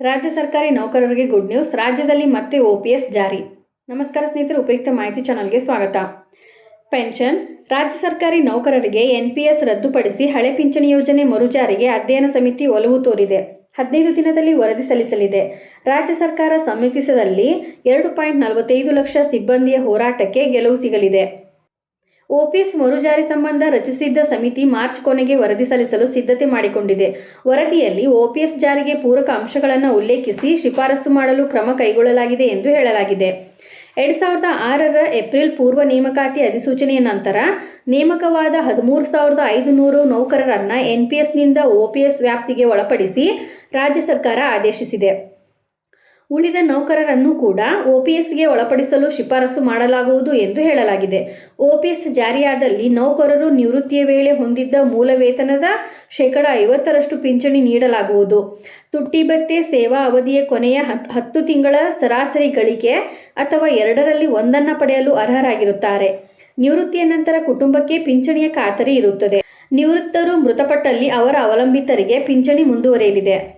ರಾಜ್ಯ ಸರ್ಕಾರಿ ನೌಕರರಿಗೆ ಗುಡ್ ನ್ಯೂಸ್ ರಾಜ್ಯದಲ್ಲಿ ಮತ್ತೆ ಓಪಿಎಸ್ ಜಾರಿ. ನಮಸ್ಕಾರ ಸ್ನೇಹಿತರೆ, ಉಪಯುಕ್ತ ಮಾಹಿತಿ ಚಾನಲ್ಗೆ ಸ್ವಾಗತ. ಪೆನ್ಷನ್ ರಾಜ್ಯ ಸರ್ಕಾರಿ ನೌಕರರಿಗೆ ಎನ್ಪಿಎಸ್ ರದ್ದುಪಡಿಸಿ ಹಳೆ ಪಿಂಚಣಿ ಯೋಜನೆ ಮರುಜಾರಿಗೆ ಅಧ್ಯಯನ ಸಮಿತಿ ಒಲವು ತೋರಿದೆ. ಹದಿನೈದು ದಿನದಲ್ಲಿ ವರದಿ ಸಲ್ಲಿಸಲಿದೆ. ರಾಜ್ಯ ಸರ್ಕಾರ ಸಮ್ಮತಿಸದಲ್ಲಿ ಎರಡು ಪಾಯಿಂಟ್ ನಲವತ್ತೈದು ಲಕ್ಷ ಸಿಬ್ಬಂದಿಯ ಹೋರಾಟಕ್ಕೆ ಗೆಲುವು ಸಿಗಲಿದೆ. ಒಪಿಎಸ್ ಮರುಜಾರಿ ಸಂಬಂಧ ರಚಿಸಿದ್ದ ಸಮಿತಿ ಮಾರ್ಚ್ ಕೊನೆಗೆ ವರದಿ ಸಲ್ಲಿಸಲು ಸಿದ್ಧತೆ ಮಾಡಿಕೊಂಡಿದೆ. ವರದಿಯಲ್ಲಿ ಒಪಿಎಸ್ ಜಾರಿಗೆ ಪೂರಕ ಅಂಶಗಳನ್ನು ಉಲ್ಲೇಖಿಸಿ ಶಿಫಾರಸು ಮಾಡಲು ಕ್ರಮ ಕೈಗೊಳ್ಳಲಾಗಿದೆ ಎಂದು ಹೇಳಲಾಗಿದೆ. ಎರಡು ಸಾವಿರದ ಆರರ ಏಪ್ರಿಲ್ ಪೂರ್ವ ನೇಮಕಾತಿ ಅಧಿಸೂಚನೆಯ ನಂತರ ನೇಮಕವಾದ ಹದಿಮೂರು ಸಾವಿರದ ಐದುನೂರು ನೌಕರರನ್ನು ಎನ್ಪಿಎಸ್ನಿಂದ ಒಪಿಎಸ್ ವ್ಯಾಪ್ತಿಗೆ ಒಳಪಡಿಸಿ ರಾಜ್ಯ ಸರ್ಕಾರ ಆದೇಶಿಸಿದೆ. ಉಳಿದ ನೌಕರರನ್ನು ಕೂಡ ಓಪಿಎಸ್ಗೆ ಒಳಪಡಿಸಲು ಶಿಫಾರಸು ಮಾಡಲಾಗುವುದು ಎಂದು ಹೇಳಲಾಗಿದೆ. ಓಪಿಎಸ್ ಜಾರಿಯಾದಲ್ಲಿ ನೌಕರರು ನಿವೃತ್ತಿಯ ವೇಳೆ ಹೊಂದಿದ್ದ ಮೂಲ ವೇತನದ ಶೇಕಡ ಐವತ್ತರಷ್ಟು ಪಿಂಚಣಿ ನೀಡಲಾಗುವುದು. ತುಟ್ಟಿ ಭತ್ಯೆ ಸೇವಾ ಅವಧಿಯ ಕೊನೆಯ ಹತ್- ಹತ್ತು ತಿಂಗಳ ಸರಾಸರಿ ಗಳಿಕೆ ಅಥವಾ ಎರಡರಲ್ಲಿ ಒಂದನ್ನು ಪಡೆಯಲು ಅರ್ಹರಾಗಿರುತ್ತಾರೆ. ನಿವೃತ್ತಿಯ ನಂತರ ಕುಟುಂಬಕ್ಕೆ ಪಿಂಚಣಿಯ ಖಾತರಿ ಇರುತ್ತದೆ. ನಿವೃತ್ತರು ಮೃತಪಟ್ಟಲ್ಲಿ ಅವರ ಅವಲಂಬಿತರಿಗೆ ಪಿಂಚಣಿ ಮುಂದುವರಿಯಲಿದೆ.